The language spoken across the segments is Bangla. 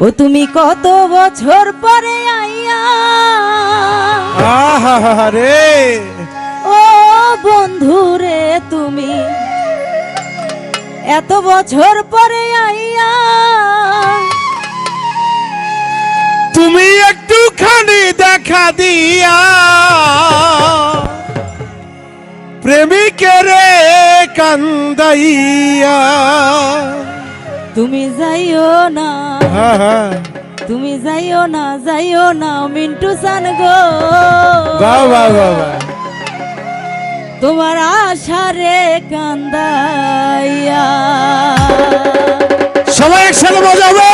ও তুমি কত বছর পরে আইয়া? রে। ও বন্ধু রে তুমি এত বছর পরে আইয়া? তুমি একটুখানি দেখা দিয়া। প্রেমিকের কান্দাইয়া। তুমি যাইও না। তুমি যাইও না যাইও না মিন্টু সান গো। তোমার আশারে কান্দাইয়া। সবাই একসাথে বাজাবে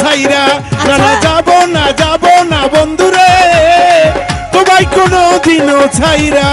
সাইরা না না যাব না যাব না বন্ধুরে। তোমায় কোনো দিনও ছাইরা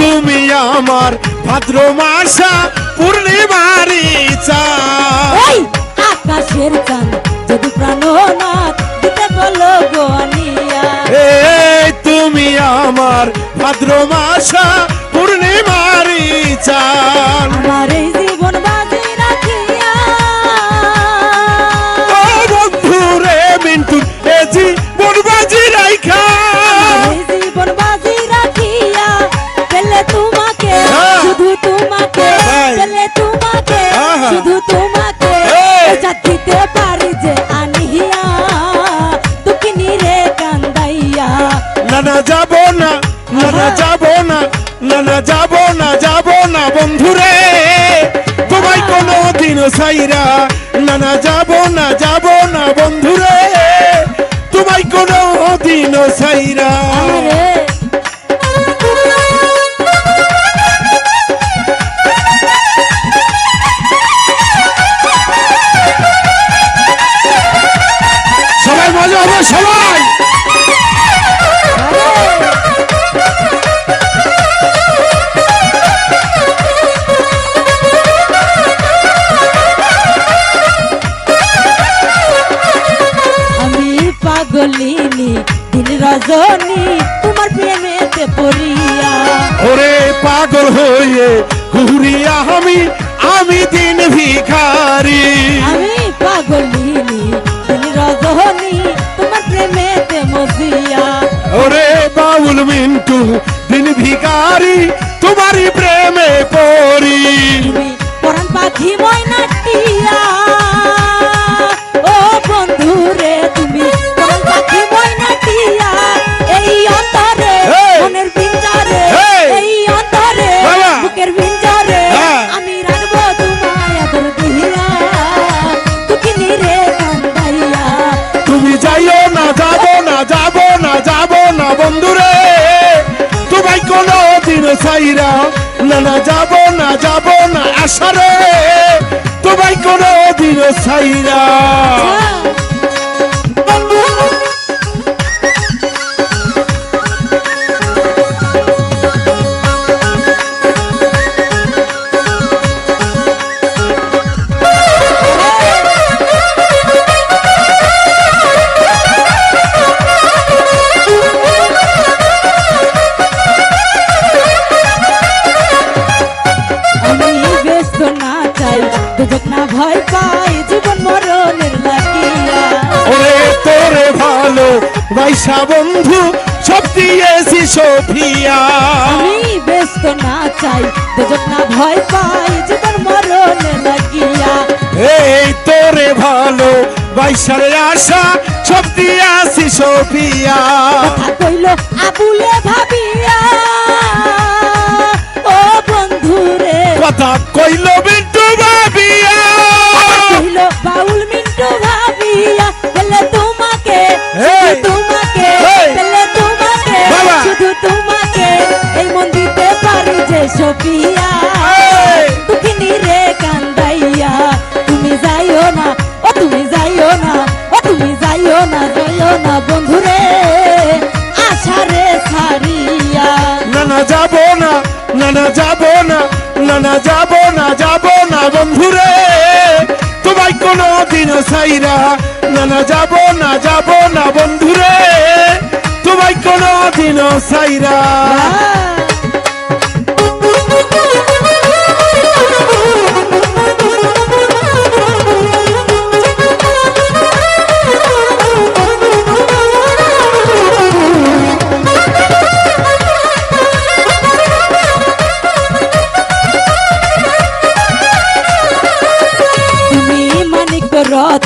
তুমি আমার ভাদ্র মাসা পূর্ণিমারি চা আকাশের চান যদি প্রাণনাথ দিতে বলো গনিয়া তুমি আমার ভাদ্র মাসা পূর্ণিমারি চান না না না যাব না যাব না বন্ধু রে তোমায় কোনো দিন সাইরা না না যাব না যাব না বন্ধু রে তোমায় কোনো দিন সাইরা রজনী তোমার প্রেমেতে পড়িয়া। ওরে পাগল হয়ে ঘুরিয়া আমি আমি দিন ভিখারি। আমি পাগলিনী তুমি রজনী তোমার প্রেমেতে মজিয়া। ওরে বাউল মিন্টু দিন ভিখারি তোমারই যাব না দুদক না ভয় পাই জীবন মরণের লাগিয়া ওরে তোরে ভালো বাইসা বন্ধু সব দিয়েছি সফিয়া। আমি ব্যস্ত না চাই দুদক না ভয় পাই জীবন মরণের লাগিয়া এই তোরে ভালো বাইসারে আশা সব দিয়েছি সফিয়া। কথা কইল আবুলে ভাবিয়া। ও বন্ধু রে কথা কইল বিন্টু দিন না না যাব না যাব না বন্ধুরে। তোমায় কোনো দিনও সাইরা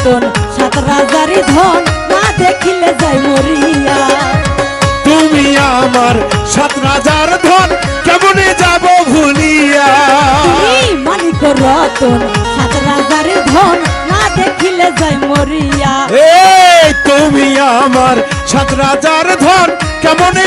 রতন সাত রাজারি ধন না দেখিলে যাই মরিয়া। তুমি আমার সাত রাজার ধন কেমনে যাব ভুলিয়া? তুমি মানিক রতন সাত রাজারি ধন না দেখিলে যাই মরিয়া। তুমি আমার সাত রাজার ধন কেমনে